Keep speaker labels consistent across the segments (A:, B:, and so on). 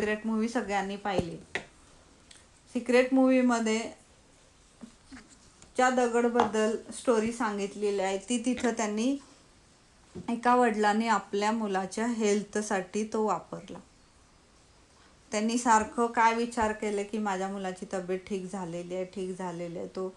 A: Secret movie सगळ्यांनी पाहिली. Secret मूवीमध्ये ज्या दगडबद्दल स्टोरी सांगितलेली आहे ती तिथं त्यांनी एका वडिलांनी आपल्या मुलाच्या हेल्थसाठी तो वापरला. त्यांनी सारखं काय विचार केले की माझ्या मुलाची तब्येत ठीक झालेली आहे ठीक झालेली आहे. तो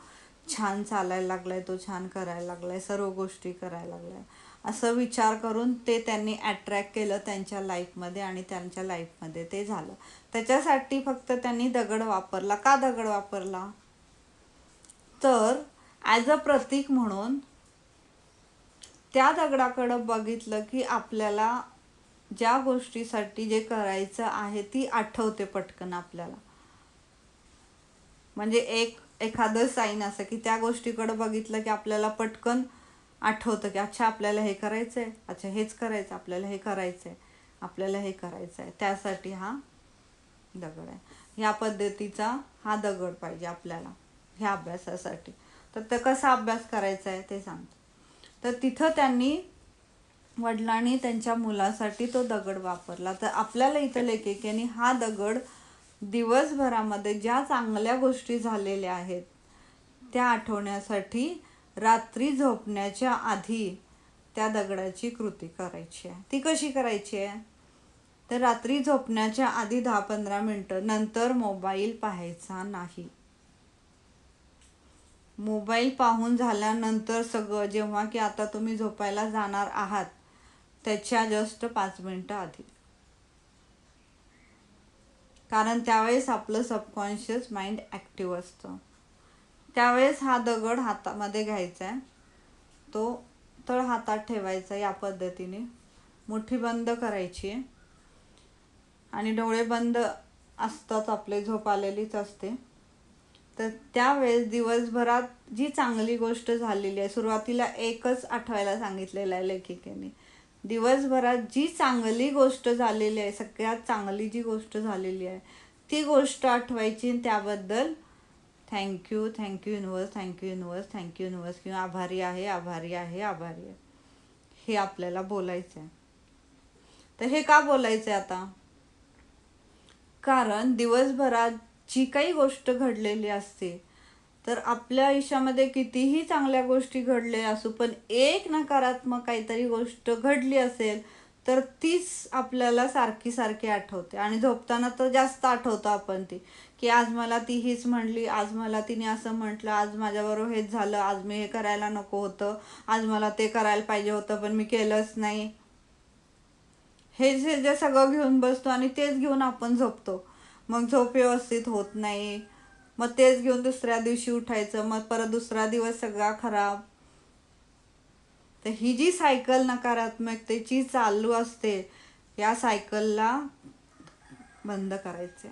A: छान चालायला लागलाय तो छान करायला लागलाय सर्व गोष्टी करायला लागलाय. असं विचार करून ते त्यांनी अट्रॅक्ट केलं त्यांच्या लाईफमध्ये आणि त्यांच्या लाईफमध्ये ते झालं. त्याच्यासाठी फक्त त्यांनी दगड वापरला. का दगड वापरला? तर ॲज अ प्रतीक म्हणून त्या दगडाकडं बघितलं की आपल्याला ज्या गोष्टीसाठी जे करायचं आहे ती आठवते पटकन आपल्याला. म्हणजे एक एखादं साईन असं की त्या गोष्टीकडं बघितलं की आपल्याला पटकन आठवतं की अच्छा आपल्याला हे करायचं आहे अच्छा हेच करायचं आपल्याला हे करायचं आहे आपल्याला हे करायचं आहे त्यासाठी हा दगड आहे. ह्या पद्धतीचा हा दगड पाहिजे आपल्याला ह्या अभ्यासासाठी. तर ते कसा अभ्यास करायचा आहे ते सांगतो. तर तिथं त्यांनी वडिलांनी त्यांच्या मुलासाठी तो दगड वापरला. तर आपल्याला इथं लेखिकेने हा दगड दिवसभरामध्ये ज्या चांगल्या गोष्टी झालेल्या आहेत त्या आठवण्यासाठी रात्री झोपण्याच्या आधी त्या दगडाची कृती करायची आहे. ती कशी करायची आहे? तर रात्री झोपण्याच्या आधी दहा पंधरा मिनटं नंतर मोबाईल पाहायचा नाही. मोबाईल पाहून झाल्यानंतर सगळं जेव्हा की आता तुम्ही झोपायला जाणार आहात त्याच्या जस्ट पाच मिनटं आधी. कारण त्यावेळेस आपलं सबकॉन्शियस माइंड ॲक्टिव्ह असतं. त्यावेळेस हा दगड हातामध्ये घ्यायचा आहे. तो तळ हातात ठेवायचा या पद्धतीने. मुठी बंद करायची. आहे आणि डोळे बंद असतात आपले झोप आलेलीच असते. तर त्यावेळेस दिवसभरात जी चांगली गोष्ट झालेली आहे सुरुवातीला एकच आठवायला सांगितलेलं आहे लेखिकेने. दिवसभरात जी चांगली गोष्ट झालेली आहे सगळ्यात चांगली जी गोष्ट झालेली आहे ती गोष्ट आठवायची आणि त्याबद्दल thank you thank you universe thank you universe thank you universe किंवा आभारी आहे आभारी आहे आभारी आहे. हे आपल्याला बोलायचं आहे. तर हे का बोलायचं आहे आता? कारण दिवसभरात जी काही गोष्ट घडलेली असते तर आपल्या आयुष्यामध्ये कितीही चांगल्या गोष्टी घडल्या असू पण एक नकारात्मक काहीतरी गोष्ट घडली असेल तर तीच आपल्याला सारखी सारखी आठवते. आणि झोपताना तर जास्त आठवतो आपण ती की आज मला ती हीच म्हणली आज मला तिने असं म्हटलं आज माझ्याबरोबर हेच झालं आज मी हे करायला नको होतं आज मला ते करायला पाहिजे होतं पण मी केलंच नाही. हे जे जे सगळं घेऊन बसतो आणि तेच घेऊन आपण झोपतो. मग झोप व्यवस्थित होत नाही. मग तेच घेऊन दुसऱ्या दिवशी उठायचं मग परत दुसरा दिवस सगळा खराब. तर ही जी सायकल नकारात्मकतेची चालू असते या सायकलला बंद करायचे.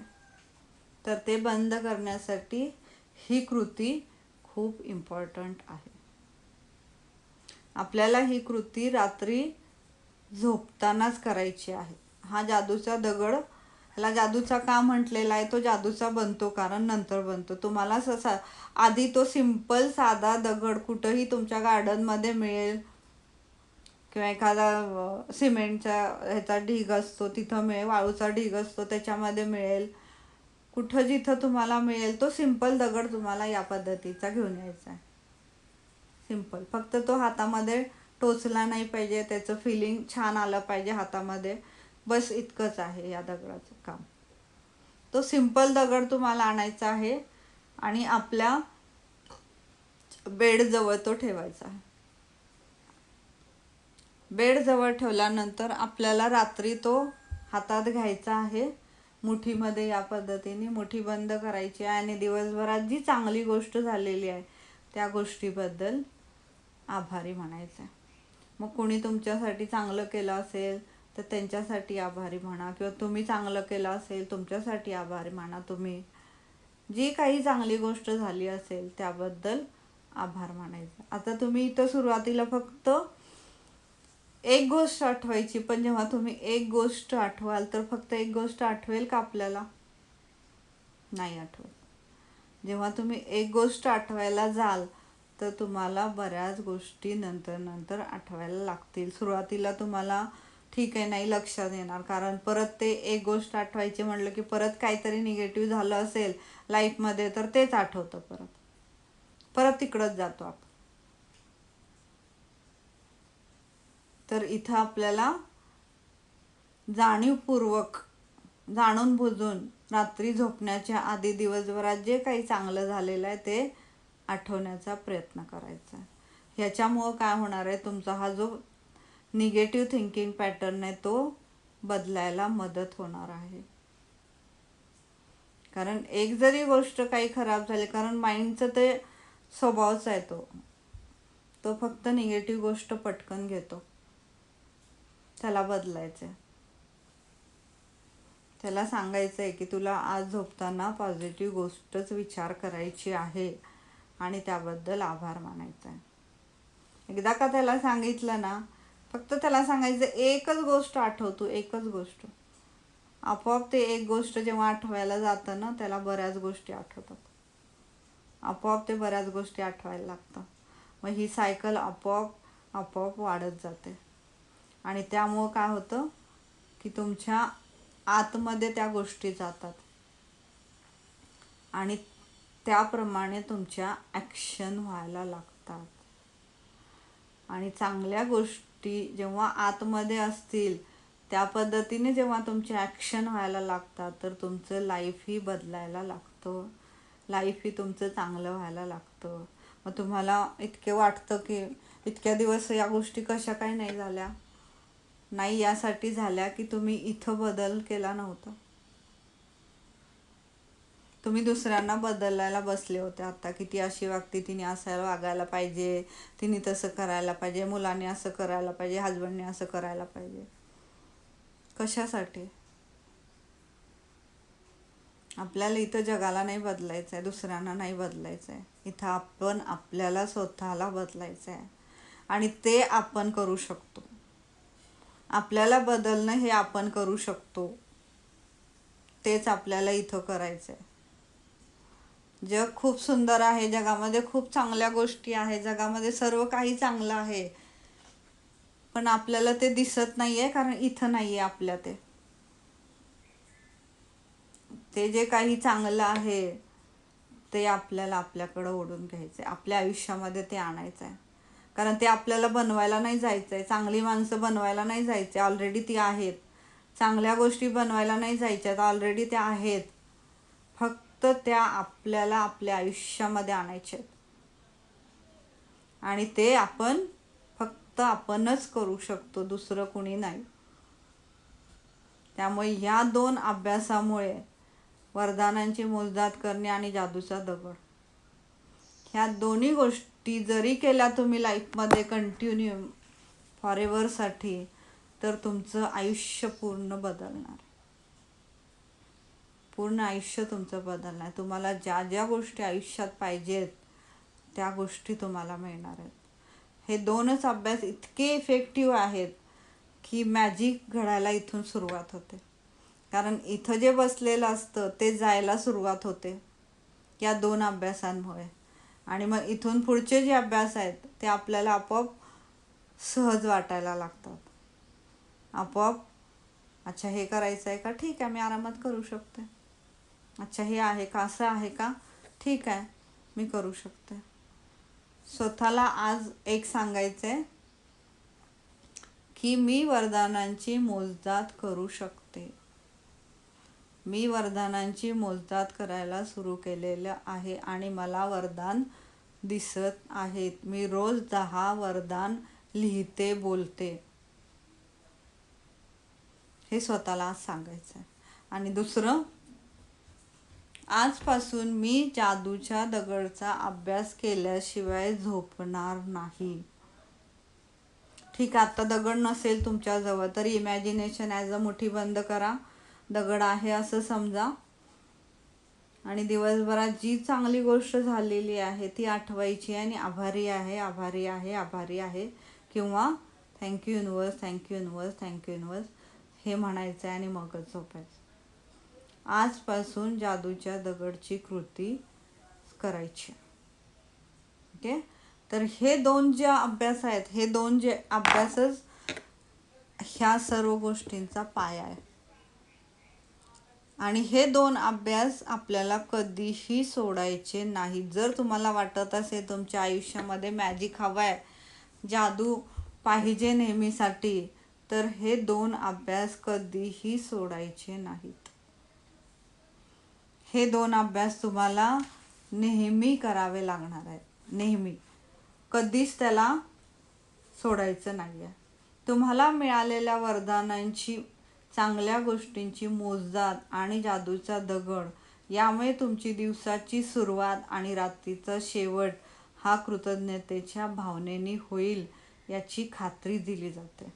A: तर ते बंद करण्यासाठी ही कृती खूप इम्पॉर्टंट आहे. आपल्याला ही कृती रात्री झोपतानाच करायची आहे. हा जादूचा दगड ह्याला जादूचा का म्हटलेला आहे? तो जादूचा बनतो कारण नंतर बनतो. तुम्हाला ससा आधी तो सिंपल साधा दगड कुठंही तुमच्या गार्डनमध्ये मिळेल. किंवा एखादा सिमेंटचा ह्याचा ढीग असतो तिथं मिळेल. वाळूचा ढीग असतो त्याच्यामध्ये मिळेल. कुठं जिथं तुम्हाला मिळेल तो सिंपल दगड तुम्हाला या पद्धतीचा घेऊन यायचा आहे. सिंपल फक्त तो हातामध्ये टोचला नाही पाहिजे. त्याचं फिलिंग छान आलं पाहिजे हातामध्ये. बस इतकंच आहे या दगडाचं काम. तो सिंपल दगड तुम्हाला आणायचा आहे आणि आपल्या बेडजवळ तो ठेवायचा आहे. बेडजवळ ठेवल्यानंतर आपल्याला रात्री तो हातात घ्यायचा आहे. मुठीमध्ये या पद्धतीने मुठी बंद करायची आहे आणि दिवसभरात जी चांगली गोष्ट झालेली आहे त्या गोष्टीबद्दल आभारी म्हणायचं आहे. मग कोणी तुमच्यासाठी चांगलं केलं असेल तर त्यांच्यासाठी आभारी म्हणा किंवा तुम्ही चांगलं केलं असेल तुमच्यासाठी आभारी म्हणा तुम्ही. जी काही चांगली गोष्ट झाली असेल त्याबद्दल आभार मानायचा. आता तुम्ही इथं सुरुवातीला फक्त एक गोष्ट आठवायची पण जेव्हा तुम्ही एक गोष्ट आठवाल तर फक्त एक गोष्ट आठवेल का आपल्याला? नाही आठवत. जेव्हा तुम्ही एक गोष्ट आठवायला जाल तर तुम्हाला बऱ्याच गोष्टी नंतर नंतर आठवायला लागतील. सुरुवातीला तुम्हाला ठीक आहे नाही लक्षात येणार. कारण परत ते एक गोष्ट आठवायची म्हटलं की परत काहीतरी निगेटिव्ह झालं असेल लाईफमध्ये तर तेच आठवतं परत. परत तिकडंच जातो आपण. तर इथं आपल्याला जाणीवपूर्वक जाणून बुजून रात्री झोपण्याच्या आधी दिवसभरात जे काही चांगलं झालेलं आहे ते आठवण्याचा प्रयत्न करायचा आहे. ह्याच्यामुळं काय होणार आहे तुमचा हा जो निगेटिव्ह थिंकिंग पॅटर्न तो बदलायला मदत होणार आहे. कारण एक जरी गोष्ट काही खराब झाली कारण माइंडचं ते स्वभावच आहे तो. तो फक्त निगेटिव्ह गोष्ट पटकन घेतो. त्याला बदलायचं आहे त्याला सांगायचं आहे की तुला आज झोपताना पॉझिटिव्ह गोष्टच विचार करायची आहे आणि त्याबद्दल आभार मानायचा आहे एकदा का त्याला सांगितलं ना फक्त त्याला सांगायचं एकच गोष्ट आठवतो एकच गोष्ट. आपोआप ते एक गोष्ट जेव्हा आठवायला जातं ना त्याला बऱ्याच गोष्टी आठवतात. आपोआप ते बऱ्याच गोष्टी आठवायला लागतं मग ही सायकल आपोआप आपोआप वाढत जाते. आणि त्यामुळं काय होतं की तुमच्या आतमध्ये त्या गोष्टी जातात. आणि त्याप्रमाणे तुमच्या ॲक्शन व्हायला लागतात. आणि चांगल्या गोष्टी जेव्हा आतमध्ये असतील त्या पद्धतीने जेव्हा तुमचे ॲक्शन व्हायला लागतात तर तुमचं लाईफही बदलायला लागतं. लाईफही तुमचं चांगलं व्हायला लागतं. मग तुम्हाला इतके वाटतं की इतक्या दिवस या गोष्टी कशा काही नाही झाल्या? नाही यासाठी झाल्या की तुम्ही इथं बदल केला नव्हता. तुम्ही दुसऱ्यांना बदलायला बसले होते आता. की ती अशी वागते तिने असायला वागायला पाहिजे तिने तसं करायला पाहिजे मुलांनी असं करायला पाहिजे हजबंडने असं करायला पाहिजे. कशासाठी? आपल्याला इथं जगाला नाही बदलायचं आहे दुसऱ्यांना नाही बदलायचं आहे इथं आपण आपल्याला स्वतःला बदलायचं आहे आणि ते आपण करू शकतो. आपल्याला बदलणं हे आपण करू शकतो. तेच आपल्याला इथं करायचं आहे जग खूप सुंदर आहे जगामध्ये खूप चांगल्या गोष्टी आहे जगामध्ये सर्व काही चांगलं आहे. पण आपल्याला ते दिसत नाही आहे कारण इथं नाही आहे आपल्या ते. ते जे काही चांगलं आहे ते आपल्याला आपल्याकडं ओढून घ्यायचं आहे आपल्या आयुष्यामध्ये ते आणायचं आहे कारण ते आपल्याला बनवायला नाही जायचं आहे चांगली माणसं बनवायला नाही जायचे ऑलरेडी ती आहेत. चांगल्या गोष्टी बनवायला नाही जायच्यात. ऑलरेडी त्या आहेत. फक्त फक्त त्या आपल्याला आपल्या आयुष्यामध्ये आणायच्या आहेत. आणि ते आपण फक्त आपणच करू शकतो दुसरं कुणी नाही. त्यामुळे ह्या दोन अभ्यासामुळे वरदानांची मोजदात करणे आणि जादूचा दगड. ह्या दोन्ही गोष्टी जरी केल्या तुम्ही लाईफमध्ये कंटिन्यू फॉरेवरसाठी तर तुमचं आयुष्य पूर्ण बदलणार. पूर्ण आयुष्य तुमचं बदलणार. तुम्हाला ज्या ज्या गोष्टी आयुष्यात पाहिजेत त्या गोष्टी तुम्हाला मिळणार आहेत. हे दोनच अभ्यास इतके इफेक्टिव्ह आहेत की मॅजिक घडायला इथून सुरुवात होते. कारण इथं जे बसलेलं असतं ते जायला सुरुवात होते या दोन अभ्यासांमुळे. आणि मग इथून पुढचे जे अभ्यास आहेत ते आपल्याला आपोआप सहज वाटायला लागतात. आपोआप अच्छा हे करायचं आहे का? ठीक आहे मी आरामात करू शकते. अच्छा हे आहे का? असं आहे का? ठीक आहे मी करू शकते. स्वतःला आज एक सांगायचं आहे की मी वरदानांची मोजदात करू शकते. मी वरदानांची मोजदात करायला सुरू केलेलं आहे आणि मला वरदान दिसत आहेत मी रोज दहा वरदान लिहिते बोलते. हे स्वतःला आज सांगायचं आहे आणि दुसरं आजपासून मी जादूच्या दगडचा अभ्यास केल्याशिवाय झोपणार नाही. ठीक आता दगड नसेल तुमच्याजवळ तर इमॅजिनेशन ॲज अ मुठी बंद करा. दगड आहे असं समजा. आणि दिवसभरात जी चांगली गोष्ट झालेली आहे ती आठवायची आणि आभारी आहे आभारी आहे आभारी आहे. किंवा thank you universe thank you universe thank you universe हे म्हणायचं आहे आणि मगच झोपायचं. आजपासून जादूच्या दगडची कृती करायची. ओके? तर हे दोन जे अभ्यास आहेत हे दोन जे अभ्यासच ह्या सर्व गोष्टींचा पाया आहे. आणि हे दोन अभ्यास आपल्याला कधीही सोडायचे नाही जर तुम्हाला वाटत असेल तुमच्या आयुष्यामध्ये मॅजिक हवा आहे जादू पाहिजे नेहमीसाठी तर हे दोन अभ्यास कधीही सोडायचे नाहीत. हे दोन अभ्यास तुम्हाला नेहमी करावे लागणार आहेत. नेहमी. कधीच त्याला सोडायचं नाही आहे तुम्हाला मिळालेल्या वरदानांची चांगल्या गोष्टींची मोजदाद आणि जादूचा दगड यामुळे तुमची दिवसाची सुरुवात आणि रात्रीचा शेवट हा कृतज्ञतेच्या भावनेने होईल याची खात्री दिली जाते.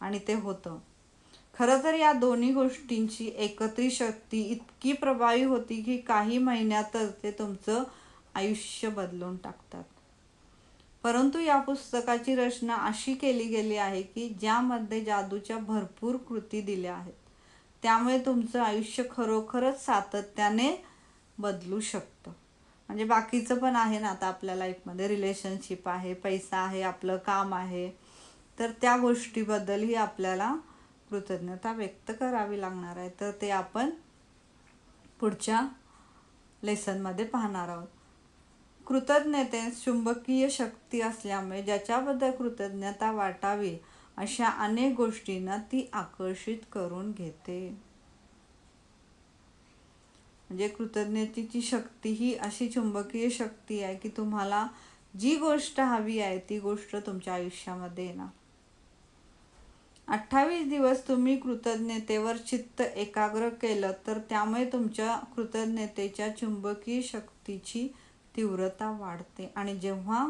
A: आणि ते होतं. खरं तर या दोन्ही गोष्टींची एकत्रित शक्ती इतकी प्रभावी होती की काही महिन्यातच ते तुमचं आयुष्य बदलून टाकतात. परंतु या पुस्तकाची रचना अशी केली गेली आहे की ज्यामध्ये जादूच्या भरपूर कृती दिल्या आहेत. त्यामुळे तुमचं आयुष्य खरोखरच सातत्याने बदलू शकतं. म्हणजे बाकीचं पण आहे ना आता आपल्या लाईफमध्ये रिलेशनशिप आहे पैसा आहे आपलं काम आहे. तर त्या गोष्टीबद्दलही आपल्याला कृतज्ञता व्यक्त करावी लागणार आहे. तर ते आपण पुढच्या लेसनमध्ये पाहणार आहोत. कृतज्ञते चुंबकीय शक्ती असल्यामुळे ज्याच्याबद्दल कृतज्ञता वाटावी अशा अनेक गोष्टींना ती आकर्षित करून घेते. म्हणजे कृतज्ञतेची शक्ती ही अशी चुंबकीय शक्ती आहे की तुम्हाला जी गोष्ट हवी आहे ती गोष्ट तुमच्या आयुष्यामध्ये येणार. अठ्ठावीस दिवस तुम्ही कृतज्ञतेवर चित्त एकाग्र केलं तर त्यामुळे तुमच्या कृतज्ञतेच्या चुंबकीय शक्तीची तीव्रता वाढते. आणि जेव्हा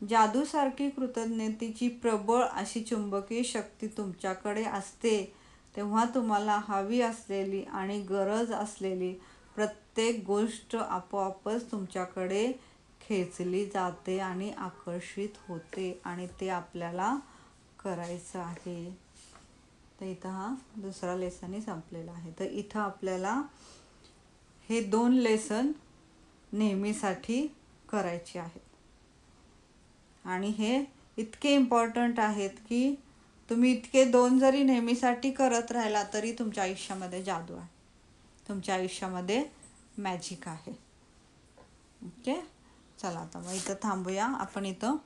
A: जादूसारखी कृतज्ञतेची प्रबळ अशी चुंबकीय शक्ती तुमच्याकडे असते तेव्हा तुम्हाला हवी असलेली आणि गरज असलेली प्रत्येक गोष्ट आपोआपच तुमच्याकडे खेचली जाते आणि आकर्षित होते आणि ते आपल्याला करायचं आहे. तर इथं हा दुसरा लेसनही संपलेला आहे. तर इथं आपल्याला हे दोन लेसन नेहमीसाठी करायचे आहेत. आणि हे इतके इम्पॉर्टंट आहेत की तुम्ही इतके दोन जरी नेहमीसाठी करत राहिला तरी तुमच्या आयुष्यामध्ये जादू आहे. तुमच्या आयुष्यामध्ये मॅजिक आहे. ओके चला आता मग इथं थांबूया. आपण इथं